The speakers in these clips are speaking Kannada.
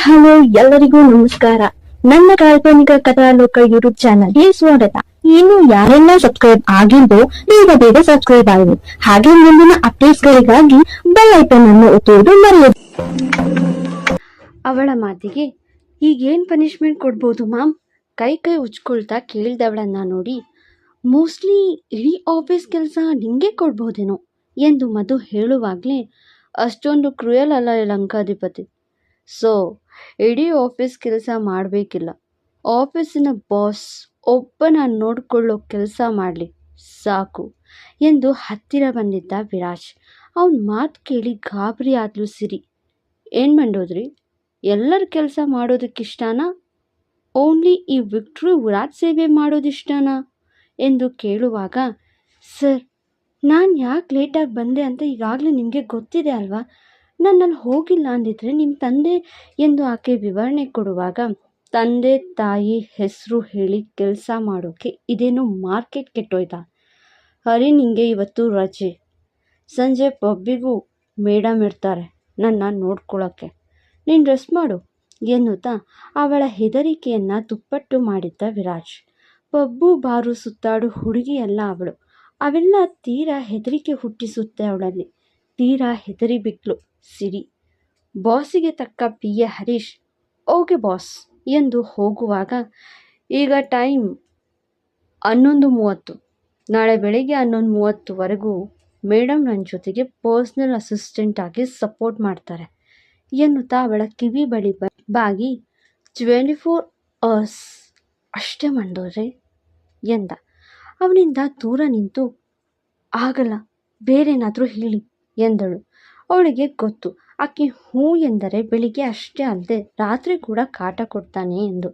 ಹಲೋ, ಎಲ್ಲರಿಗೂ ನಮಸ್ಕಾರ. ನನ್ನ ಕಾಲ್ಪನಿಕ ಕಥಾಲೋಕ ಯೂಟ್ಯೂಬ್ ಚಾನಲ್ಗೆ ಸ್ವಾಗತ. ಇನ್ನು ಯಾರೆಲ್ಲ ಸಬ್ಸ್ಕ್ರೈಬ್ ಆಗಿದ್ದೋ ಬೇಗ ಬೇಗ ಸಬ್ಸ್ಕ್ರೈಬ್ ಆಗಿದೆ ಹಾಗೆ ಮುಂದಿನ ಅಪ್ಡೇಟ್ಸ್ ಗಳಿಗಾಗಿ ಬೆಲ್ ಐಕನ್ ಅನ್ನು ಒತ್ತುವುದು ಮರೆಯದು. ಅವಳ ಮಾತಿಗೆ, ಈಗೇನು ಪನಿಷ್ಮೆಂಟ್ ಕೊಡ್ಬೋದು ಮ್ಯಾಮ್ ಕೈ ಕೈ ಉಚ್ಕೊಳ್ತಾ ಕೇಳಿದವಳನ್ನ ನೋಡಿ ಮೋಸ್ಟ್ಲಿ ಇಡೀ ಆಫೀಸ್ ಕೆಲಸ ನಿಂಗೆ ಕೊಡ್ಬೋದೇನೋ? ಎಂದು ಮಧು ಹೇಳುವಾಗಲೇ, ಅಷ್ಟೊಂದು ಕ್ರೂಯಲ್ ಅಲ್ಲ ಲಂಕಾಧಿಪತಿ ಸೊ ಇಡೀ ಆಫೀಸ್ ಕೆಲಸ ಮಾಡಬೇಕಿಲ್ಲ. ಆಫೀಸಿನ ಬಾಸ್ ಒಬ್ಬನ ನೋಡಿಕೊಳ್ಳೋ ಕೆಲಸ ಮಾಡಲಿ, ಸಾಕು ಎಂದು ಹತ್ತಿರ ಬಂದಿದ್ದ ವಿರಾಜ್. ಅವನ ಮಾತು ಕೇಳಿ ಗಾಬರಿ ಆದ್ಲು ಸಿರಿ. ಏನು ಮಾಡೋದ್ರಿ? ಎಲ್ಲರ ಕೆಲಸ ಮಾಡೋದಕ್ಕಿಷ್ಟನಾ? ಓನ್ಲಿ ಈ ವಿಕ್ಟ್ರು ವಿರಾಜ್ ಸೇವೆ ಮಾಡೋದಿಷ್ಟನಾ? ಎಂದು ಕೇಳುವಾಗ, ಸರ್, ನಾನು ಯಾಕೆ ಲೇಟಾಗಿ ಬಂದೆ ಅಂತ ಈಗಾಗಲೇ ನಿಮಗೆ ಗೊತ್ತಿದೆ ಅಲ್ವಾ? ನನ್ನಲ್ಲಿ ಹೋಗಿಲ್ಲ ಅಂದಿದ್ದರೆ ನಿಮ್ಮ ತಂದೆ ಎಂದು ಆಕೆ ವಿವರಣೆ ಕೊಡುವಾಗ, ತಂದೆ, ತಾಯಿ ಹೆಸರು ಹೇಳಿ ಕೆಲಸ ಮಾಡೋಕ್ಕೆ ಇದೇನು ಮಾರ್ಕೆಟ್ ಕೆಟ್ಟೋಯ್ತಾ? ಹರಿ ನಿಂಗೆ ಇವತ್ತು ರಜೆ. ಸಂಜೆ ಪಬ್ಬಿಗೂ ಮೇಡಮ್ ಇರ್ತಾರೆ ನನ್ನ ನೋಡ್ಕೊಳ್ಳೋಕ್ಕೆ ನೀನು ರೆಸ್ಟ್ ಮಾಡು, ಎನ್ನುತ್ತಾ ಅವಳ ಹೆದರಿಕೆಯನ್ನು ದುಪ್ಪಟ್ಟು ಮಾಡಿದ್ದ ವಿರಾಜ್. ಪಬ್ಬು, ಬಾರು, ಸುತ್ತಾಡು ಹುಡುಗಿಯಲ್ಲ ಅವಳು. ಅವೆಲ್ಲ ತೀರಾ ಹೆದರಿಕೆ ಹುಟ್ಟಿಸುತ್ತೆ ಅವಳಲ್ಲಿ. ತೀರಾ ಹೆದರಿ ಬಿಟ್ಲು ಸಿರಿ. ಬಾಸಿಗೆ ತಕ್ಕ P A Harish, okay boss ಎಂದು ಹೋಗುವಾಗ, ಈಗ ಟೈಮ್ ಹನ್ನೊಂದು ಮೂವತ್ತು. ನಾಳೆ ಬೆಳಿಗ್ಗೆ ಹನ್ನೊಂದು ಮೂವತ್ತುವರೆಗೂ ಮೇಡಮ್ ನನ್ನ ಜೊತೆಗೆ ಪರ್ಸ್ನಲ್ ಅಸಿಸ್ಟೆಂಟ್ ಆಗಿ ಸಪೋರ್ಟ್ ಮಾಡ್ತಾರೆ ಎನ್ನುತ್ತಾ ಅವಳ ಕಿವಿ ಬಳಿ ಬಾಗಿ, ಟ್ವೆಂಟಿ ಫೋರ್ ಅವರ್ಸ್ ಅಷ್ಟೇ ಮಂಡೋರೆ ಎಂದ. ಅವನಿಂದ ದೂರ ನಿಂತು, ಆಗಲ್ಲ, ಬೇರೇನಾದರೂ ಹೇಳಿ. ಎಂದಳು. ಅವಳಿಗೆ ಗೊತ್ತು, ಆಕೆ ಹೂ ಎಂದರೆ ಬೆಳಿಗ್ಗೆ ಅಷ್ಟೇ ಅಲ್ಲದೆ ರಾತ್ರಿ ಕೂಡ ಕಾಟ ಕೊಡ್ತಾನೆ ಎಂದು.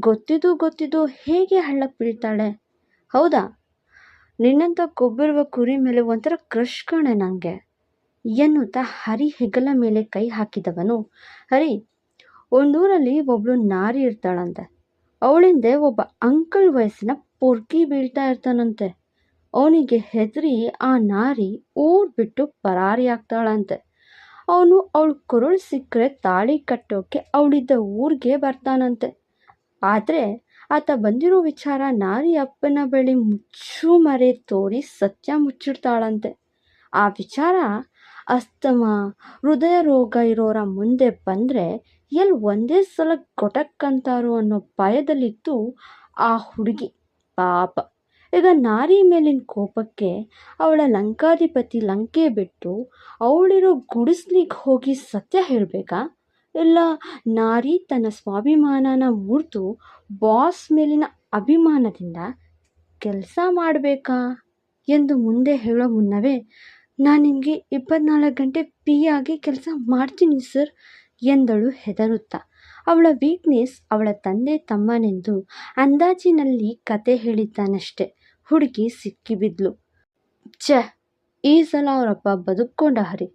ಗೊತ್ತಿದ್ದು ಗೊತ್ತಿದ್ದು ಹೇಗೆ ಹಳ್ಳಕ್ಕೆ ಬೀಳ್ತಾಳೆ? ಹೌದಾ? ನಿನ್ನಂಥ ಕೊಬ್ಬಿರುವ ಕುರಿ ಮೇಲೆ ಒಂಥರ ಕ್ರಶ್ ಕಾಣೆ ನನಗೆ ಎನ್ನುತ್ತಾ ಹರಿ ಹೆಗಲ ಮೇಲೆ ಕೈ ಹಾಕಿದವನು. ಹರಿ, ಒಂದೂರಲ್ಲಿ ಒಬ್ಳು ನಾರಿ ಇರ್ತಾಳಂತೆ. ಅವಳಿಂದೆ ಒಬ್ಬ ಅಂಕಲ್ ವಯಸ್ಸಿನ ಪೊರ್ಕಿ ಬೀಳ್ತಾ ಇರ್ತಾನಂತೆ. ಅವನಿಗೆ ಹೆದರಿ ಆ ನಾರಿ ಊರ್ ಬಿಟ್ಟು ಪರಾರಿ ಆಗ್ತಾಳಂತೆ ಅವನು ಅವಳು ಕೊರಳು ಸಿಕ್ಕರೆ ತಾಳಿ ಕಟ್ಟೋಕೆ ಅವಳಿದ್ದ ಊರಿಗೆ ಬರ್ತಾನಂತೆ. ಆದರೆ ಆತ ಬಂದಿರೋ ವಿಚಾರ ನಾರಿ ಅಪ್ಪನ ಬಳಿ ಮುಚ್ಚು ಮರೆ ತೋರಿ ಸತ್ಯ ಮುಚ್ಚಿಡ್ತಾಳಂತೆ. ಆ ವಿಚಾರ ಅಸ್ತಮ, ಹೃದಯ ರೋಗ ಇರೋರ ಮುಂದೆ ಬಂದರೆ ಎಲ್ಲಿ ಒಂದೇ ಸಲ ಗೊಟಕ್ಕಂತಾರೋ ಅನ್ನೋ ಭಯದಲ್ಲಿತ್ತು ಆ ಹುಡುಗಿ. ಪಾಪ. ಈಗ ನಾರಿ ಮೇಲಿನ ಕೋಪಕ್ಕೆ ಅವಳ ಲಂಕಾಧಿಪತಿ ಲಂಕೆ ಬಿಟ್ಟು ಅವಳಿರೋ ಗುಡಿಸ್ಲಿಕ್ಕೆ ಹೋಗಿ ಸತ್ಯ ಹೇಳಬೇಕಾ? ಇಲ್ಲ, ನಾರಿ ತನ್ನ ಸ್ವಾಭಿಮಾನನ ಮುರಿದು ಬಾಸ್ ಮೇಲಿನ ಅಭಿಮಾನದಿಂದ ಕೆಲಸ ಮಾಡಬೇಕಾ? ಎಂದು ಮುಂದೆ ಹೇಳೋ ಮುನ್ನವೇ, ನಾನು ನಿಮಗೆ ಇಪ್ಪತ್ನಾಲ್ಕು ಗಂಟೆ ಪಿ ಆಗಿ ಕೆಲಸ ಮಾಡ್ತೀನಿ ಸರ್, ಎಂದಳು ಹೆದರುತ್ತಾ. ಅವಳ ವೀಕ್ನೆಸ್ ಅವಳ ತಂದೆ ತಮ್ಮನೆಂದು ಅಂದಾಜಿನಲ್ಲಿ ಕತೆ ಹೇಳಿದ್ದಾನಷ್ಟೆ. ಹುಡುಗಿ ಸಿಕ್ಕಿಬಿದ್ಲು ಛೆ, ಈ ಸಲ ಅವರಪ್ಪ ಬದುಕೊಂಡ ಹರಿ.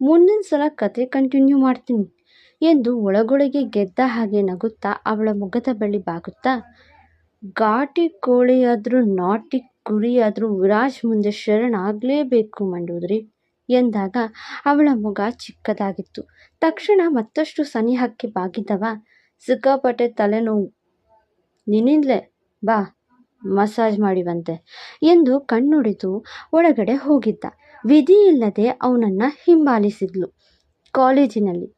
ಮುಂದಿನ ಸಲ ಕತೆ ಕಂಟಿನ್ಯೂ ಮಾಡ್ತೀನಿ ಎಂದು ಒಳಗೊಳಗೆ ಗೆದ್ದ ಹಾಗೆ ನಗುತ್ತಾ ಅವಳ ಮುಖದ ಬಳಿ ಬಾಗುತ್ತಾ, ಘಾಟಿ ಕೋಳಿಯಾದರೂ ನಾಟಿ ಕುರಿಯಾದರೂ ವಿರಾಜ್ ಮುಂದೆ ಶರಣಾಗಲೇಬೇಕು ಮಂಡೋದ್ರಿ ಎಂದಾಗ ಅವಳ ಮುಖ ಚಿಕ್ಕದಾಗಿತ್ತು. ತಕ್ಷಣ ಮತ್ತಷ್ಟು ಸನಿಹಕ್ಕೆ ಬಾಗಿದ್ದವ ಸಿಕ್ಕಾಪಟ್ಟೆ ತಲೆನೋವು. ನಿನ್ನಿಂದಲೇ ಬಾ ಮಸಾಜ್ ಮಾಡಿವಂತೆ ಎಂದು ಕಣ್ಣುಡಿದು ಒಳಗಡೆ ಹೋಗಿದ್ದ. ವಿಧಿ ಇಲ್ಲದೆ ಅವನನ್ನು ಹಿಂಬಾಲಿಸಿದ್ಲು. ಕಾಲೇಜಿನಲ್ಲಿ.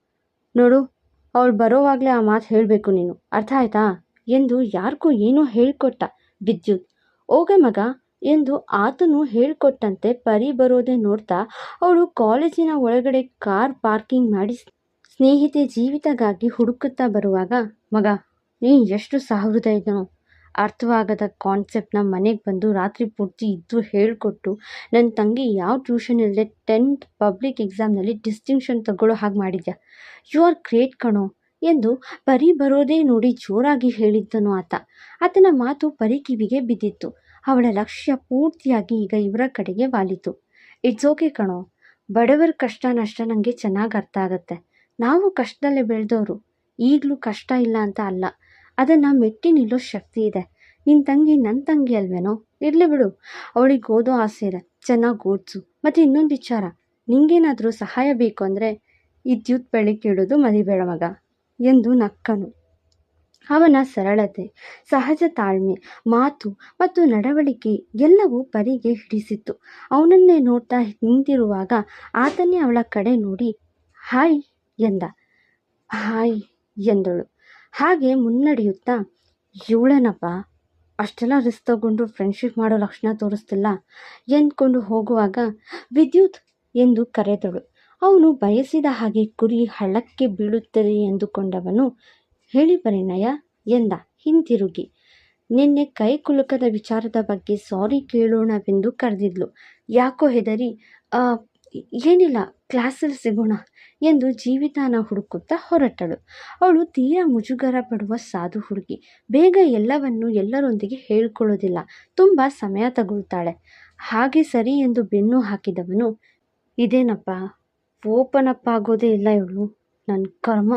ನೋಡು, ಅವಳು ಬರೋವಾಗಲೇ ಆ ಮಾತು ಹೇಳಬೇಕು ನೀನು. ಅರ್ಥ ಆಯ್ತಾ? ಎಂದು ಯಾರಿಗೂ ಏನೋ ಹೇಳಿಕೊಟ್ಟ ವಿದ್ಯುತ್. ಓಕೆ ಮಗ ಎಂದು ಆತನು ಹೇಳಿಕೊಟ್ಟಂತೆ ಪರಿ ಬರೋದೇ ನೋಡ್ತಾ ಅವಳು ಕಾಲೇಜಿನ ಒಳಗಡೆ ಕಾರ್ ಪಾರ್ಕಿಂಗ್ ಮಾಡಿ ಸ್ನೇಹಿತೆ ಜೀವಿತಗಾಗಿ ಹುಡುಕುತ್ತಾ ಬರುವಾಗ, ಮಗ, ನೀನು ಎಷ್ಟು ಸಹೃದಯನೋ. ಅರ್ಥವಾಗದ ಕಾನ್ಸೆಪ್ಟ್ನ ಮನೆಗೆ ಬಂದು ರಾತ್ರಿ ಪೂರ್ತಿ ಇದ್ದು ಹೇಳಿಕೊಟ್ಟು ನನ್ನ ತಂಗಿ ಯಾವ ಟ್ಯೂಷನ್ ಇಲ್ಲದೆ ಟೆಂತ್ ಪಬ್ಲಿಕ್ ಎಕ್ಸಾಮ್ನಲ್ಲಿ ಡಿಸ್ಟಿಂಕ್ಷನ್ ತಗೊಳ್ಳೋ ಹಾಗೆ ಮಾಡಿದ್ಯಾ? ಯು ಆರ್ ಗ್ರೇಟ್ ಕಣೋ, ಎಂದು ಪರಿ ಬರೋದೇ ನೋಡಿ ಜೋರಾಗಿ ಹೇಳಿದ್ದನು ಆತ. ಆತನ ಮಾತು ಪರಿ ಕಿವಿಗೆ ಬಿದ್ದಿತ್ತು. ಅವಳ ಲಕ್ಷ್ಯ ಪೂರ್ತಿಯಾಗಿ ಈಗ ಇವರ ಕಡೆಗೆ ವಾಲಿತು. ಇಟ್ಸ್ ಓಕೆ ಕಣೋ, ಬಡವರ ಕಷ್ಟ ನಷ್ಟ ನನಗೆ ಚೆನ್ನಾಗಿ ಅರ್ಥ ಆಗುತ್ತೆ. ನಾವು ಕಷ್ಟದಲ್ಲೇ ಬೆಳೆದವರು. ಈಗಲೂ ಕಷ್ಟ ಇಲ್ಲ ಅಂತ ಅಲ್ಲ. ಅದನ್ನು ಮೆಟ್ಟಿ ನಿಲ್ಲೋ ಶಕ್ತಿ ಇದೆ. ನಿನ್ನ ತಂಗಿ ನನ್ನ ತಂಗಿ ಅಲ್ವೇನೋ? ಇರಲಿ ಬಿಡು. ಅವಳಿಗೆ ಓದೋ ಆಸೆ ಇದೆ. ಚೆನ್ನಾಗಿ ಓದಿಸು. ಮತ್ತು ಇನ್ನೊಂದು ವಿಚಾರ. ನಿಂಗೇನಾದರೂ ಸಹಾಯ ಬೇಕು ಅಂದರೆ ವಿದ್ಯುತ್ ಬೆಳಕಿಡೋದು ಮರಿಬೇಡ ಮಗ. ಎಂದು ನಕ್ಕನು. ಅವನ ಸರಳತೆ, ಸಹಜ ತಾಳ್ಮೆ, ಮಾತು ಮತ್ತು ನಡವಳಿಕೆ ಎಲ್ಲವೂ ಪರಿಗೆ ಹಿಡಿಸಿತ್ತು. ಅವನನ್ನೇ ನೋಡ್ತಾ ನಿಂತಿರುವಾಗ ಆತನೇ ಅವಳ ಕಡೆ ನೋಡಿ, ಹಾಯ್ ಎಂದ. ಹಾಯ್ ಎಂದಳು. ಹಾಗೆ ಮುನ್ನಡೆಯುತ್ತಾ ಇವಳೇನಪ್ಪ? ಅಷ್ಟೆಲ್ಲ ರಿಸ್ಕ್ ತಗೊಂಡು ಫ್ರೆಂಡ್ಶಿಪ್ ಮಾಡೋ ಲಕ್ಷಣ ತೋರಿಸ್ತಿಲ್ಲ? ಎಂದ್ಕೊಂಡು ಹೋಗುವಾಗ ವಿದ್ಯುತ್ ಎಂದು ಕರೆದಳು. ಅವನು ಬಯಸಿದ ಹಾಗೆ ಕುರಿ ಹಳ್ಳಕ್ಕೆ ಬೀಳುತ್ತದೆ ಎಂದುಕೊಂಡವನು ಹೇಳಿ ಪರಿಣಯ ಎಂದ. ಹಿಂತಿರುಗಿ. ನಿನ್ನೆ ಕೈ ಕುಲುಕದ ವಿಚಾರದ ಬಗ್ಗೆ ಸಾರಿ ಕೇಳೋಣವೆಂದು ಕರೆದಿದ್ಲು. ಯಾಕೋ ಹೆದರಿ "ಆ, ಏನಿಲ್ಲ, ಕ್ಲಾಸಲ್ಲಿ ಸಿಗೋಣ ಎಂದು ಜೀವಿತಾನ ಹುಡುಕುತ್ತಾ ಹೊರಟಳು. ಅವಳು ತೀರಾ ಮುಜುಗರ ಪಡುವ ಸಾಧು ಹುಡುಗಿ. ಬೇಗ ಎಲ್ಲವನ್ನು ಎಲ್ಲರೊಂದಿಗೆ ಹೇಳಿಕೊಳ್ಳೋದಿಲ್ಲ. ತುಂಬ ಸಮಯ ತಗೊಳ್ತಾಳೆ ಹಾಗೆ ಸರಿ ಎಂದು ಬೆನ್ನು ಹಾಕಿದವನು, ಇದೇನಪ್ಪ? ಓಪನ್ ಅಪ್ ಆಗೋದೇ ಇಲ್ಲ ಇವಳು. ನನ್ನ ಕರ್ಮ.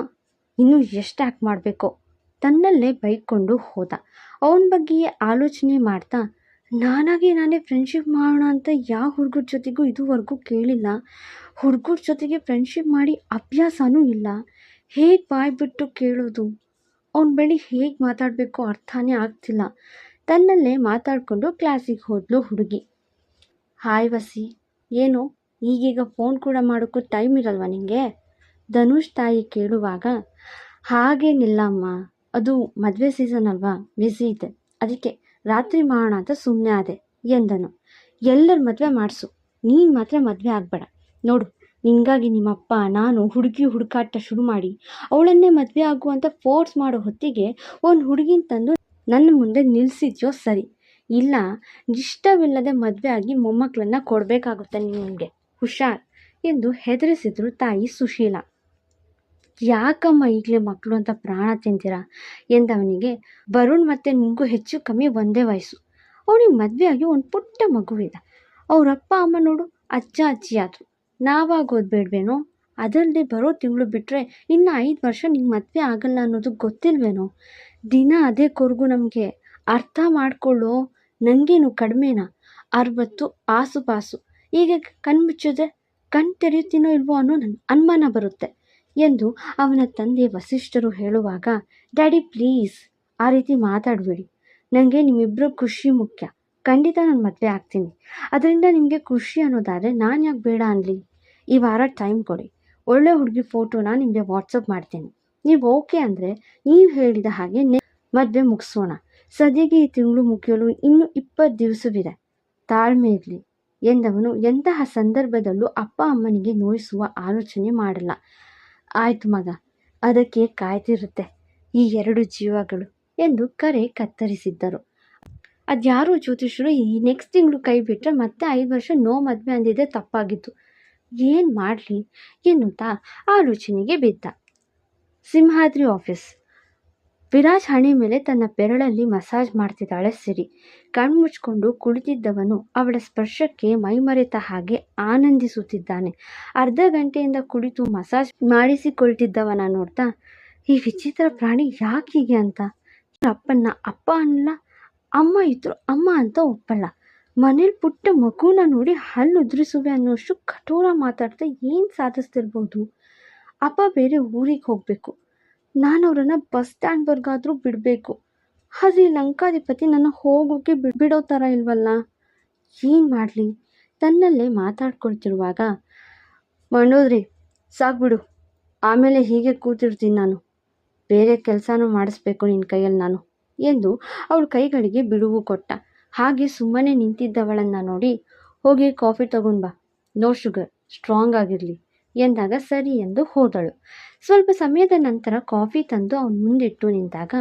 ಇನ್ನೂ ಎಷ್ಟು ಆ್ಯಕ್ಟ್ ಮಾಡಬೇಕೋ? ತನ್ನಲ್ಲೇ ಬೈಕೊಂಡು ಹೋದ. ಅವನ ಬಗ್ಗೆಯೇ ಆಲೋಚನೆ ಮಾಡ್ತಾ ನಾನಾಗಿ ನಾನೇ ಫ್ರೆಂಡ್ಶಿಪ್ ಮಾಡೋಣ ಅಂತ ಯಾವ ಹುಡುಗರ ಜೊತೆಗೂ ಇದುವರೆಗೂ ಕೇಳಿಲ್ಲ. ಹುಡುಗರ ಜೊತೆಗೆ ಫ್ರೆಂಡ್ಶಿಪ್ ಮಾಡಿ ಅಭ್ಯಾಸನೂ ಇಲ್ಲ. ಹೇಗೆ ಬಾಯ್ ಬಿಟ್ಟು ಕೇಳೋದು? ಅವನ ಬಳಿ ಹೇಗೆ ಮಾತಾಡಬೇಕು ಅರ್ಥನೇ ಆಗ್ತಿಲ್ಲ. ತನ್ನಲ್ಲೇ ಮಾತಾಡಿಕೊಂಡು ಕ್ಲಾಸಿಗೆ ಹೋದ್ಲು ಹುಡುಗಿ. ಹಾಯ್ ವಸಿ. ಏನು? ಈಗೀಗ ಫೋನ್ ಕೂಡ ಮಾಡೋಕ್ಕೂ ಟೈಮ್ ಇರಲ್ವಾ ನಿನಗೆ ಧನುಷ್ ತಾಯಿ ಕೇಳುವಾಗ, ಹಾಗೇನಿಲ್ಲ ಅಮ್ಮ. ಅದು ಮದುವೆ ಸೀಸನ್ ಅಲ್ವಾ? ಬ್ಯುಸಿ ಇದೆ. ಅದಕ್ಕೆ ರಾತ್ರಿ ಮಾಡೋಣ ಅಂತ ಸುಮ್ಮನೆ ಆದೆ ಎಂದನು. ಎಲ್ಲರ ಮದುವೆ ಮಾಡಿಸು. ನೀನು ಮಾತ್ರ ಮದುವೆ ಆಗಬೇಡ. ನೋಡು, ನಿನಗಾಗಿ ನಿಮ್ಮಪ್ಪ, ನಾನು ಹುಡುಗಿ ಹುಡುಕಾಟ ಶುರು ಮಾಡಿ, ಅವಳನ್ನೇ ಮದುವೆ ಆಗುವಂತ ಫೋರ್ಸ್ ಮಾಡೋ ಹೊತ್ತಿಗೆ ಒಂದು ಹುಡುಗಿನ ತಂದು ನನ್ನ ಮುಂದೆ ನಿಲ್ಲಿಸಿದ್ಯೋ ಸರಿ. ಇಲ್ಲ, ಇಷ್ಟವಿಲ್ಲದೆ ಮದುವೆ ಆಗಿ ಮೊಮ್ಮಕ್ಕಳನ್ನ ಕೊಡಬೇಕಾಗುತ್ತೆ ನಿಮಗೆ ಹುಷಾರ್ ಎಂದು ಹೆದರಿಸಿದ್ರು ತಾಯಿ ಸುಶೀಲ. ಯಾಕಮ್ಮ ಈಗಲೇ ಮಕ್ಕಳು ಅಂತ ಪ್ರಾಣ ತಿಂತೀರಾ? ಎಂದವನಿಗೆ ವರುಣ್ ಮತ್ತು ನಿಮಗೂ ಹೆಚ್ಚು ಕಮ್ಮಿ ಒಂದೇ ವಯಸ್ಸು. ಅವನಿಗೆ ಮದುವೆ ಆಗಿ ಒಂದು ಪುಟ್ಟ ಮಗುವಿದೆ ಅವರಪ್ಪ ಅಮ್ಮ ನೋಡು, ಅಜ್ಜ ಅಜ್ಜಿ ಆದರು ನಾವಾಗ ಬೇಡವೇನೋ ಅದಲ್ಲದೆ ಬರೋ ತಿಂಗಳು ಬಿಟ್ಟರೆ ಇನ್ನು ಐದು ವರ್ಷ ನಿಂಗೆ ಮದುವೆ ಆಗಲ್ಲ ಅನ್ನೋದು ಗೊತ್ತಿಲ್ವೇನೋ? ದಿನ ಅದೇ ಕೊರಗು ನಮಗೆ. ಅರ್ಥ ಮಾಡಿಕೊಳ್ಳೋ ನನಗೇನು ಕಡಿಮೆನಾ? ಅರವತ್ತು, ಆಸುಪಾಸು. ಈಗ ಕಣ್ಮುಚ್ಚಿದ್ರೆ ಕಣ್ ತೆರೆಯುತ್ತೀನೋ ಇಲ್ವೋ ಅನ್ನೋ ನನ್ನ ಅನುಮಾನ ಬರುತ್ತೆ. ಎಂದು ಅವನ ತಂದೆ ವಸಿಷ್ಠರು ಹೇಳುವಾಗ, ಡ್ಯಾಡಿ, ಪ್ಲೀಸ್, ಆ ರೀತಿ ಮಾತಾಡಬೇಡಿ. ನನಗೆ ನಿಮ್ಮಿಬ್ಬರು ಖುಷಿ ಮುಖ್ಯ. ಖಂಡಿತ ನಾನು ಮದುವೆ ಆಗ್ತೀನಿ. ಅದರಿಂದ ನಿಮಗೆ ಖುಷಿ ಅನ್ನೋದಾದರೆ ನಾನು ಯಾಕೆ ಬೇಡ ಅನ್ನಲಿ ಈ ವಾರ ಟೈಮ್ ಕೊಡಿ. ಒಳ್ಳೆ ಹುಡುಗಿ ಫೋಟೋನ ನಿಮಗೆ ವಾಟ್ಸಪ್ ಮಾಡ್ತೀನಿ. ನೀವು ಓಕೆ ಅಂದರೆ ನೀವು ಹೇಳಿದ ಹಾಗೆ ನೆ, ಮದುವೆ ಮುಗಿಸೋಣ. ಸದ್ಯಕ್ಕೆ ಈ ತಿಂಗಳು ಮುಗಿಯಲು ಇನ್ನೂ ಇಪ್ಪತ್ತು ದಿವಸವಿದೆ. ತಾಳ್ಮೆ ಇರಲಿ ಎಂದವನು ಎಂತಹ ಸಂದರ್ಭದಲ್ಲೂ ಅಪ್ಪ ಅಮ್ಮನಿಗೆ ನೋಯಿಸುವ ಆಲೋಚನೆ ಮಾಡಲ್ಲ. ಆಯ್ತು ಮಗ, ಅದಕ್ಕೆ ಕಾಯ್ತಿರುತ್ತೆ ಈ ಎರಡು ಜೀವಗಳು ಎಂದು ಕರೆ ಕತ್ತರಿಸಿದ್ದರು. ಅದ್ಯಾರು ಜ್ಯೋತಿಷರು ಈ ನೆಕ್ಸ್ಟ್ ತಿಂಗಳು ಕೈ ಬಿಟ್ಟರೆ ಮತ್ತೆ ಐದು ವರ್ಷ ನೋ ಮದುವೆ ಅಂದಿದ್ದೆ ತಪ್ಪಾಗಿತ್ತು. ಏನು ಮಾಡಲಿ ಎನ್ನುತ್ತಾ ಆಲೋಚನೆಗೆ ಬಿದ್ದ. ಸಿಂಹಾದ್ರಿ ಆಫೀಸ್ ವಿರಾಜ್ ಹಣೆ ಮೇಲೆ ತನ್ನ ಬೆರಳಲ್ಲಿ ಮಸಾಜ್ ಮಾಡ್ತಿದ್ದಾಳೆ ಸಿರಿ. ಕಣ್ಮುಚ್ಕೊಂಡು ಕುಳಿತಿದ್ದವನು ಅವಳ ಸ್ಪರ್ಶಕ್ಕೆ ಮೈಮರೆತ ಹಾಗೆ ಆನಂದಿಸುತ್ತಿದ್ದಾನೆ. ಅರ್ಧ ಗಂಟೆಯಿಂದ ಕುಳಿತು ಮಸಾಜ್ ಮಾಡಿಸಿಕೊಳ್ತಿದ್ದವನ ನೋಡ್ತಾ, ಈ ವಿಚಿತ್ರ ಪ್ರಾಣಿ ಯಾಕೆ ಅಂತ? ಅಪ್ಪನ್ನ ಅಪ್ಪ ಅನ್ನಲ್ಲ ಅಮ್ಮ ಇದ್ರು ಅಮ್ಮ ಅಂತ ಒಪ್ಪಲ್ಲ. ಮನೇಲಿ ಪುಟ್ಟ ಮಗುನ ನೋಡಿ ಹಲ್ಲು ಉದುರಿಸುವೆ ಅನ್ನೋಷ್ಟು ಕಠೋರ ಮಾತಾಡ್ತಾ ಏನು ಸಾಧಿಸ್ತಿರ್ಬೋದು? ಅಪ್ಪ ಬೇರೆ ಊರಿಗೆ ಹೋಗಬೇಕು. ನಾನು ಅವರನ್ನು ಬಸ್ ಸ್ಟ್ಯಾಂಡ್ವರೆಗಾದರೂ ಬಿಡಬೇಕು. ಆದರೆ ಈ ಲಂಕಾಧಿಪತಿ ನನ್ನ ಹೋಗೋಕ್ಕೆ ಬಿಡ್ ಥರ ಇಲ್ವಲ್ಲ? ಏನು ಮಾಡಲಿ? ತನ್ನಲ್ಲೇ ಮಾತಾಡ್ಕೊಳ್ತಿರುವಾಗ ಮಣ್ಣೋದ್ರಿ ಸಾಕ್ಬಿಡು ಆಮೇಲೆ ಹೀಗೆ ಕೂತಿರ್ತೀನಿ ನಾನು. ಬೇರೆ ಕೆಲಸನೂ ಮಾಡಿಸ್ಬೇಕು ನಿನ್ನ ಕೈಯಲ್ಲಿ ನಾನು ಎಂದು ಅವಳ ಕೈಗಳಿಗೆ ಬಿಡುವು ಕೊಟ್ಟ. ಹಾಗೆ ಸುಮ್ಮನೆ ನಿಂತಿದ್ದವಳನ್ನು ನೋಡಿ, ಹೋಗಿ ಕಾಫಿ ತಗೊಂಡು ಬಾ. No sugar. ಸ್ಟ್ರಾಂಗ್ ಆಗಿರಲಿ. ಎಂದಾಗ ಸರಿ ಎಂದು ಹೋದಳು. ಸ್ವಲ್ಪ ಸಮಯದ ನಂತರ ಕಾಫಿ ತಂದು ಅವನ ಮುಂದಿಟ್ಟು ನಿಂತಾಗ,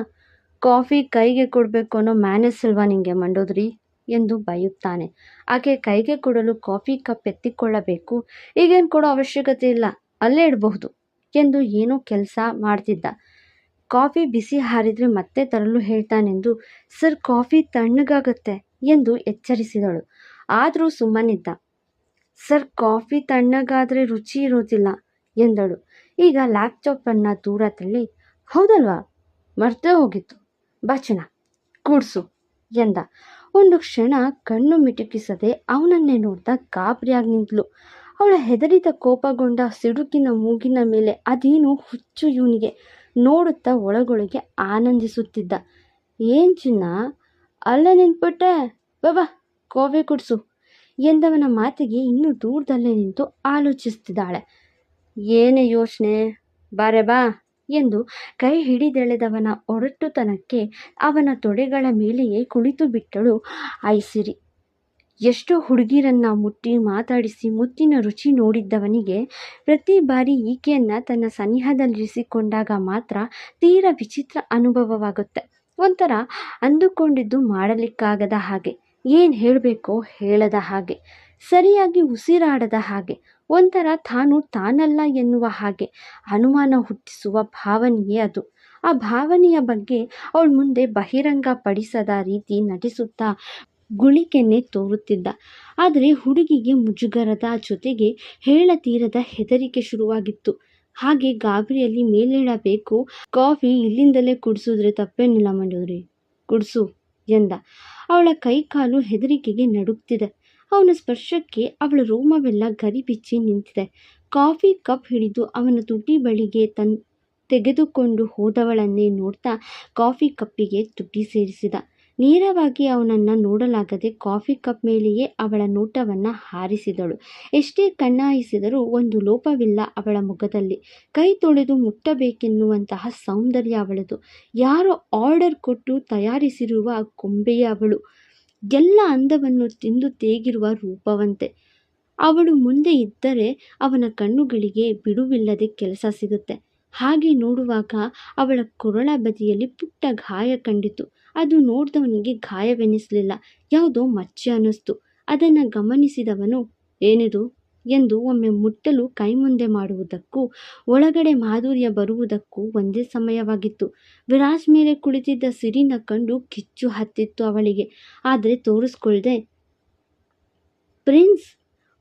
ಕಾಫಿ ಕೈಗೆ ಕೊಡಬೇಕು ಅನ್ನೋ ಮ್ಯಾನೇಜ್ ಇಲ್ವಾ ನಿಂಗೆ ಮಂಡೋದ್ರಿ? ಎಂದು ಬೈಯುತ್ತಾನೆ. ಆಕೆ ಕೈಗೆ ಕೊಡಲು ಕಾಫಿ ಕಪ್ ಎತ್ತಿಕೊಳ್ಳಬೇಕು. ಈಗೇನು ಕೊಡೋ ಅವಶ್ಯಕತೆ ಇಲ್ಲ. ಅಲ್ಲೇ ಇಡಬಹುದು. ಎಂದು ಏನೋ ಕೆಲಸ ಮಾಡ್ತಿದ್ದ. ಕಾಫಿ ಬಿಸಿ ಹಾರಿದರೆ ಮತ್ತೆ ತರಲು ಹೇಳ್ತಾನೆಂದು, ಸರ್, ಕಾಫಿ ತಣ್ಣಗಾಗತ್ತೆ ಎಂದು ಎಚ್ಚರಿಸಿದಳು. ಆದರೂ ಸುಮ್ಮನಿದ್ದ. ಸರ್, ಕಾಫಿ ತಣ್ಣಗಾದರೆ ರುಚಿ ಇರೋದಿಲ್ಲ ಎಂದಳು. ಈಗ ಲ್ಯಾಪ್ಟಾಪನ್ನು ದೂರ ತಳ್ಳಿ, ಹೌದಲ್ವಾ? ಮರ್ತೇ ಹೋಗಿತ್ತು. ಬಚನ ಕೂಡ್ಸು ಎಂದ. ಒಂದು ಕ್ಷಣ ಕಣ್ಣು ಮಿಟುಕಿಸದೆ ಅವನನ್ನೇ ನೋಡ್ತಾ ಗಾಬರಿಯಾಗಿ ನಿಂತಳು. ಅವಳ ಹೆದರಿದ ಕೋಪಗೊಂಡ ಸಿಡುಕಿನ ಮೂಗಿನ ಮೇಲೆ ಅದೇನು ಹುಚ್ಚು ಇವನಿಗೆ ನೋಡುತ್ತಾ ಒಳಗೊಳಗೆ ಆನಂದಿಸುತ್ತಿದ್ದ. ಏನ್ ಚಿನ್ನ, ಅಲ್ಲೇ ನಿಂತ್ಬಿಟ್ಟೆ? ಬಾಬಾ ಕಾಫಿ ಕುಡಿಸು ಎಂದವನ ಮಾತಿಗೆ ಇನ್ನೂ ದೂರದಲ್ಲೇ ನಿಂತು ಆಲೋಚಿಸ್ತಿದ್ದಾಳೆ ಏನೇ ಯೋಚನೆ, ಬಾರೆ ಬಾ ಎಂದು ಕೈ ಹಿಡಿದೆಳೆದವನ ಒರಟುತನಕ್ಕೆ ಅವನ ತೊಡೆಗಳ ಮೇಲೆಯೇ ಕುಳಿತು ಬಿಟ್ಟಳು. ಐಸಿರಿ ಎಷ್ಟೋ ಹುಡುಗಿರನ್ನ ಮುಟ್ಟಿ ಮಾತಾಡಿಸಿ ಮುತ್ತಿನ ರುಚಿ ನೋಡಿದ್ದವನಿಗೆ ಪ್ರತಿ ಬಾರಿ ಈಕೆಯನ್ನು ತನ್ನ ಸನಿಹದಲ್ಲಿರಿಸಿಕೊಂಡಾಗ ಮಾತ್ರ ತೀರ ವಿಚಿತ್ರ ಅನುಭವವಾಗುತ್ತೆ. ಒಂಥರ ಅಂದುಕೊಂಡಿದ್ದು ಮಾಡಲಿಕ್ಕಾಗದ ಹಾಗೆ. ಏನು ಹೇಳಬೇಕೋ ಹೇಳದ ಹಾಗೆ, ಸರಿಯಾಗಿ ಉಸಿರಾಡದ ಹಾಗೆ, ಒಂಥರ ತಾನು ತಾನಲ್ಲ ಎನ್ನುವ ಹಾಗೆ ಅನುಮಾನ ಹುಟ್ಟಿಸುವ ಭಾವನೆಯೇ ಅದು. ಆ ಭಾವನೆಯ ಬಗ್ಗೆ ಅವಳ ಮುಂದೆ ಬಹಿರಂಗ ಪಡಿಸದ ರೀತಿ ನಟಿಸುತ್ತಾ ಗುಳಿಕೆನೆ ತೋರುತ್ತಿದ್ದ ಆದರೆ ಹುಡುಗಿಗೆ ಮುಜುಗರದ ಜೊತೆಗೆ ಹೇಳತೀರದ ಹೆದರಿಕೆ ಶುರುವಾಗಿತ್ತು. ಹಾಗೆ ಗಾಬರಿಯಲ್ಲಿ ಮೇಲೇಳಬೇಕು, ಕಾಫಿ ಇಲ್ಲಿಂದಲೇ ಕುಡಿಸಿದ್ರೆ ತಪ್ಪೇನಿಲ್ಲ ಮಂಡೋರಿ. ಕುಡಿಸು, ಎಂದ. ಅವಳ ಕೈಕಾಲು ಹೆದರಿಕೆಗೆ ನಡುಗ್ತಿದೆ. ಅವನ ಸ್ಪರ್ಶಕ್ಕೆ ಅವಳ ರೋಮವೆಲ್ಲ ಗರಿಬಿಚ್ಚಿ ನಿಂತಿದೆ. ಕಾಫಿ ಕಪ್ ಹಿಡಿದು ಅವನ ತುಟಿ ಬಳಿಗೆ ತನ್ ತೆಗೆದುಕೊಂಡು ಹೋದವಳನ್ನೇ ನೋಡ್ತಾ ಕಾಫಿ ಕಪ್ಪಿಗೆ ತುಟಿ ಸೇರಿಸಿದ. ನೇರವಾಗಿ ಅವನನ್ನು ನೋಡಲಾಗದೆ ಕಾಫಿ ಕಪ್ ಮೇಲೆಯೇ ಅವಳ ನೋಟವನ್ನು ಹಾರಿಸಿದಳು. ಎಷ್ಟೇ ಕಣ್ಣಾಯಿಸಿದರೂ ಒಂದು ಲೋಪವಿಲ್ಲ ಅವಳ ಮುಖದಲ್ಲಿ. ಕೈ ತೊಳೆದು ಮುಟ್ಟಬೇಕೆನ್ನುವಂತಹ ಸೌಂದರ್ಯ ಅವಳದು. ಯಾರೋ ಆರ್ಡರ್ ಕೊಟ್ಟು ತಯಾರಿಸಿರುವ ಕೊಂಬೆಯ ಅವಳು. ಎಲ್ಲ ಅಂದವನ್ನು ತಿಂದು ತೇಗಿರುವ ರೂಪವಂತೆ. ಅವಳು ಮುಂದೆ ಇದ್ದರೆ ಅವನ ಕಣ್ಣುಗಳಿಗೆ ಬಿಡುವಿಲ್ಲದೆ ಕೆಲಸ ಸಿಗುತ್ತೆ. ಹಾಗೆ ನೋಡುವಾಗ ಅವಳ ಕೊರಳ ಬದಿಯಲ್ಲಿ ಪುಟ್ಟ ಗಾಯ ಕಂಡಿತು. ಅದು ನೋಡಿದವನಿಗೆ ಗಾಯವೆನಿಸಲಿಲ್ಲ. ಯಾವುದೋ ಮಚ್ಚೆ ಅನ್ನಿಸ್ತು. ಅದನ್ನು ಗಮನಿಸಿದವನು, ಏನಿದು? ಎಂದು ಒಮ್ಮೆ ಮುಟ್ಟಲು ಕೈ ಮುಂದೆ ಮಾಡುವುದಕ್ಕೂ, ಒಳಗಡೆ ಮಾಧುರ್ಯ ಬರುವುದಕ್ಕೂ ಒಂದೇ ಸಮಯವಾಗಿತ್ತು. ವಿರಾಜ್ ಮೇಲೆ ಕುಳಿತಿದ್ದ ಸಿರಿನ ಕಂಡು ಕಿಚ್ಚು ಹತ್ತಿತ್ತು ಅವಳಿಗೆ. ಆದರೆ ತೋರಿಸ್ಕೊಳ್ದೆ, ಪ್ರಿನ್ಸ್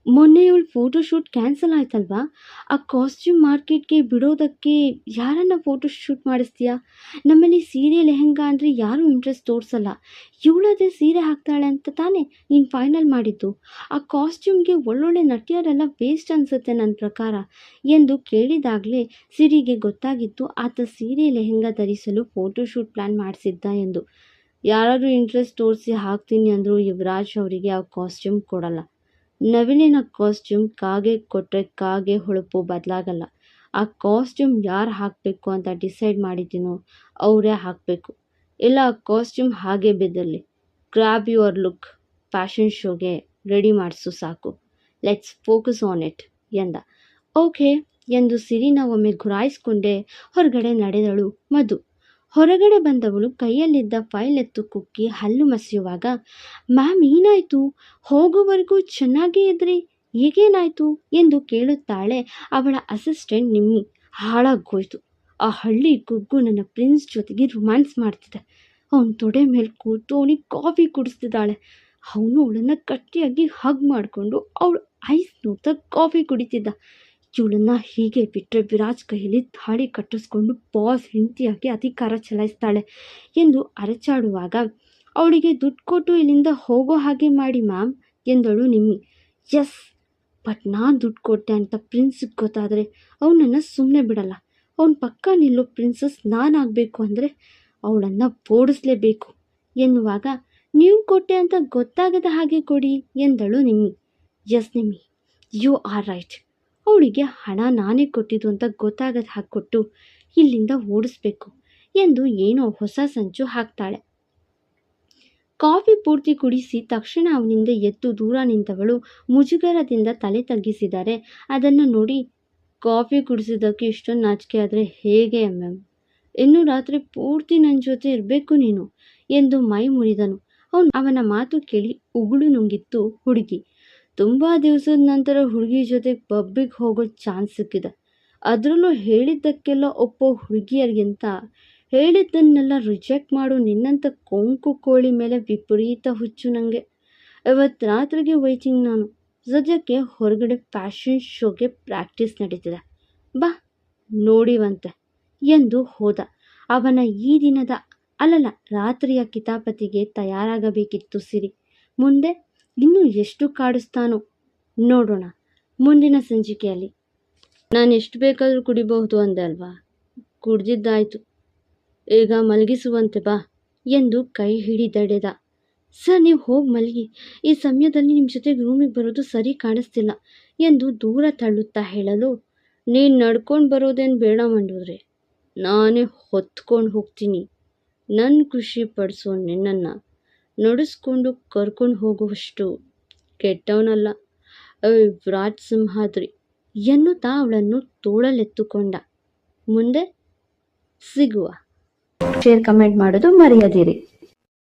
ಮೊನ್ನೆ ಇವಳು ಫೋಟೋಶೂಟ್ ಕ್ಯಾನ್ಸಲ್ ಆಯ್ತಲ್ವಾ? ಆ ಕಾಸ್ಟ್ಯೂಮ್ ಮಾರ್ಕೆಟ್ಗೆ ಬಿಡೋದಕ್ಕೆ ಯಾರನ್ನ ಫೋಟೋ ಶೂಟ್ ಮಾಡಿಸ್ತೀಯಾ? ನಮ್ಮಲ್ಲಿ ಸೀರೆ, ಲೆಹೆಂಗಾ ಅಂದರೆ ಯಾರೂ ಇಂಟ್ರೆಸ್ಟ್ ತೋರಿಸಲ್ಲ. ಇವಳದೇ ಸೀರೆ ಹಾಕ್ತಾಳೆ ಅಂತ ತಾನೇ ನೀನು ಫೈನಲ್ ಮಾಡಿದ್ದು. ಆ ಕಾಸ್ಟ್ಯೂಮ್ಗೆ ಒಳ್ಳೊಳ್ಳೆ ನಟಿಯರೆಲ್ಲ ವೇಸ್ಟ್ ಅನಿಸುತ್ತೆ ನನ್ನ ಪ್ರಕಾರ. ಎಂದು ಕೇಳಿದಾಗಲೇ ಸಿರಿಗೆ ಗೊತ್ತಾಗಿತ್ತು, ಆತ ಸೀರೆ, ಲೆಹೆಂಗಾ ಧರಿಸಲು ಫೋಟೋಶೂಟ್ ಪ್ಲ್ಯಾನ್ ಮಾಡಿಸಿದ್ದ ಎಂದು. ಯಾರಾದರೂ ಇಂಟ್ರೆಸ್ಟ್ ತೋರಿಸಿ ಹಾಕ್ತೀನಿ ಅಂದರೂ, ಯುವರಾಜ್ ಅವರಿಗೆ ಆ ಕಾಸ್ಟ್ಯೂಮ್ ಕೊಡಲ್ಲ. ನವಿಲಿನ ಕಾಸ್ಟ್ಯೂಮ್ ಕಾಗೆ ಕೊಟ್ಟರೆ ಕಾಗೆ ಹೊಳಪು ಬದಲಾಗಲ್ಲ. ಆ ಕಾಸ್ಟ್ಯೂಮ್ ಯಾರು ಹಾಕಬೇಕು ಅಂತ ಡಿಸೈಡ್ ಮಾಡಿದ್ದೀನೋ ಅವರೇ ಹಾಕಬೇಕು. ಇಲ್ಲ, ಆ ಕಾಸ್ಟ್ಯೂಮ್ ಹಾಗೆ ಬಿದ್ದಲ್ಲಿ. ಗ್ರಾಬ್ ಯುವರ್ ಲುಕ್ ಫ್ಯಾಷನ್ ಶೋಗೆ ರೆಡಿ ಮಾಡಿಸು ಸಾಕು. ಲೆಟ್ಸ್ ಫೋಕಸ್ ಆನ್ ಇಟ್ ಎಂದ. ಓಕೆ ಎಂದು ಸಿರಿನ ಒಮ್ಮೆ ಗುರಾಯಿಸ್ಕೊಂಡೇ ಹೊರಗಡೆ ನಡೆದಳು ಮಧು. ಹೊರಗಡೆ ಬಂದವಳು ಕೈಯಲ್ಲಿದ್ದ ಫೈಲ್ ಎತ್ತು ಕುಕ್ಕಿ ಹಲ್ಲು ಮಸಿಯುವಾಗ, ಮ್ಯಾಮ್, ಏನಾಯಿತು? ಹೋಗುವವರೆಗೂ ಚೆನ್ನಾಗೇ ಇದ್ರಿ? ಹೇಗೇನಾಯಿತು? ಎಂದು ಕೇಳುತ್ತಾಳೆ ಅವಳ ಅಸಿಸ್ಟೆಂಟ್ ನಿಮ್ಮಿ. ಹಾಳಾಗೋಯ್ತು. ಆ ಹಳ್ಳಿ ಗುಗ್ಗು ನನ್ನ ಪ್ರಿನ್ಸ್ ಜೊತೆಗೆ ರೊಮ್ಯಾನ್ಸ್ ಮಾಡ್ತಿದ್ದೆ ಅವನ ತೊಡೆ ಮೇಲೆ ಕೂತು ಅವನಿಗೆ ಕಾಫಿ ಕುಡಿಸ್ತಿದ್ದಾಳೆ. ಅವನು ಅವಳನ್ನು ಗಟ್ಟಿಯಾಗಿ ಹಗ್ ಮಾಡಿಕೊಂಡು ಅವಳು ಐಸ್ ನೋಡ್ತಾ ಕಾಫಿ ಕುಡಿತಿದ್ದ. ಇವಳನ್ನ ಹೀಗೆ ಬಿಟ್ಟರೆ ವಿರಾಜ್ ಕೈಯಲ್ಲಿ ದಾಳಿ ಕಟ್ಟಿಸ್ಕೊಂಡು ಬಾಸ್ ಹೆಂಡತಿಯಾಗಿ ಅಧಿಕಾರ ಚಲಾಯಿಸ್ತಾಳೆ ಎಂದು ಅರಚಾಡುವಾಗ, ಅವಳಿಗೆ ದುಡ್ಡು ಕೊಟ್ಟು ಇಲ್ಲಿಂದ ಹೋಗೋ ಹಾಗೆ ಮಾಡಿ ಮ್ಯಾಮ್, ಎಂದಳು ನಿಮ್ಮಿ. ಎಸ್ ಬಟ್ ನಾನು ದುಡ್ಡು ಕೊಟ್ಟೆ ಅಂತ ಪ್ರಿನ್ಸಿಗೆ ಗೊತ್ತಾದರೆ ಅವನನ್ನು ಸುಮ್ಮನೆ ಬಿಡಲ್ಲ. ಅವನ ಪಕ್ಕ ನಿಲ್ಲೋ ಪ್ರಿನ್ಸಸ್ ನಾನಾಗಬೇಕು ಅಂದರೆ ಅವಳನ್ನು ಓಡಿಸ್ಲೇಬೇಕು ಎನ್ನುವಾಗ, ನೀವು ಕೊಟ್ಟೆ ಅಂತ ಗೊತ್ತಾಗದ ಹಾಗೆ ಕೊಡಿ, ಎಂದಳು Nimmi. Yes Nimmi, you are right. ಅವಳಿಗೆ ಹಣ ನಾನೇ ಕೊಟ್ಟಿದ್ದು ಅಂತ ಗೊತ್ತಾಗದ ಹಾಕ್ಕೊಟ್ಟು ಇಲ್ಲಿಂದ ಓಡಿಸ್ಬೇಕು ಎಂದು ಏನೋ ಹೊಸ ಸಂಚು ಹಾಕ್ತಾಳೆ. ಕಾಫಿ ಪೂರ್ತಿ ಕುಡಿಸಿ ತಕ್ಷಣ ಅವನಿಂದ ಎದ್ದು ದೂರ ನಿಂತವಳು ಮುಜುಗರದಿಂದ ತಲೆ ತಗ್ಗಿಸಿದರೆ ಅದನ್ನು ನೋಡಿ ಕಾಫಿ ಕುಡಿಸಿದ್ದಕ್ಕೆ ಇಷ್ಟೊಂದು ನಾಚಿಕೆ ಆದರೆ ಹೇಗೆ ಮ್ಯಾಮ್? ಇನ್ನು ರಾತ್ರಿ ಪೂರ್ತಿ ನನ್ನ ಜೊತೆ ಇರಬೇಕು ನೀನು ಎಂದು ಮೈ ಮುರಿದನು. ಅವನು ಅವನ ಮಾತು ಕೇಳಿ ಉಗುಳು ನುಂಗಿತ್ತು ಹುಡುಗಿ. ತುಂಬ ದಿವಸದ ನಂತರ ಹುಡುಗಿ ಜೊತೆ ಪಬ್ಬಿಗೆ ಹೋಗೋ ಚಾನ್ಸ್ ಸಿಕ್ಕಿದೆ. ಅದರಲ್ಲೂ ಹೇಳಿದ್ದಕ್ಕೆಲ್ಲ ಒಪ್ಪೋ ಹುಡುಗಿಯರಿಗಿಂತ ಹೇಳಿದ್ದನ್ನೆಲ್ಲ ರಿಜೆಕ್ಟ್ ಮಾಡು ನಿನ್ನಂಥ ಕೊಂಕು ಕೋಳಿ ಮೇಲೆ ವಿಪರೀತ ಹುಚ್ಚು ನನಗೆ ಇವತ್ತು ರಾತ್ರಿಗೆ ವೈಟಿಂಗ್ ನಾನು. ಸದ್ಯಕ್ಕೆ ಹೊರಗಡೆ ಫ್ಯಾಷನ್ ಶೋಗೆ ಪ್ರಾಕ್ಟೀಸ್ ನಡೀತಿದೆ. ಬಾ, ನೋಡಿವಂತೆ ಎಂದು ಹೋದ. ಅವನ ಈ ದಿನದ ಅಲ್ಲಲ್ಲ, ರಾತ್ರಿಯ ಕಿತಾಪತಿಗೆ ತಯಾರಾಗಬೇಕಿತ್ತು ಸಿರಿ. ಮುಂದೆ ಇನ್ನೂ ಎಷ್ಟು ಕಾಡಿಸ್ತಾನೋ ನೋಡೋಣ ಮುಂದಿನ ಸಂಚಿಕೆಯಲ್ಲಿ. ನಾನು ಎಷ್ಟು ಬೇಕಾದರೂ ಕುಡಿಬಹುದು ಅಂದೆ ಅಲ್ವಾ ಕುಡ್ದಿದ್ದಾಯ್ತು. ಈಗ ಮಲಗಿಸುವಂತೆ ಬಾ ಎಂದು ಕೈ ಹಿಡಿದಡೆದ ಸರ್, ನೀವು ಹೋಗಿ ಮಲಗಿ. ಈ ಸಮಯದಲ್ಲಿ ನಿಮ್ಮ ಜೊತೆಗೆ ರೂಮಿಗೆ ಬರೋದು ಸರಿ ಕಾಣಿಸ್ತಿಲ್ಲ ಎಂದು ದೂರ ತಳ್ಳುತ್ತಾ ಹೇಳಲು, ನೀನು ನಡ್ಕೊಂಡು ಬರೋದೇನು ಬೇಡ ಮಂಡೋದ್ರೆ ನಾನೇ ಹೊತ್ಕೊಂಡು ಹೋಗ್ತೀನಿ. ನನ್ನ ಖುಷಿ ಪಡಿಸೋ ನಿನ್ನನ್ನು. ನಡೆಸ್ಕೊಂಡು ಕರ್ಕೊಂಡು ಹೋಗುವಷ್ಟು ಕೆಟ್ಟವನಲ್ಲ. ವಿರಾಟ್ ಸಿಂಹಾದ್ರಿ ಎನ್ನುತ್ತಾ ಅವಳನ್ನು ತೋಳಲೆತ್ತುಕೊಂಡ. ಮುಂದೆ ಸಿಗುವ. ಶೇರ್ ಕಮೆಂಟ್ ಮಾಡೋದು ಮರೆಯದಿರಿ.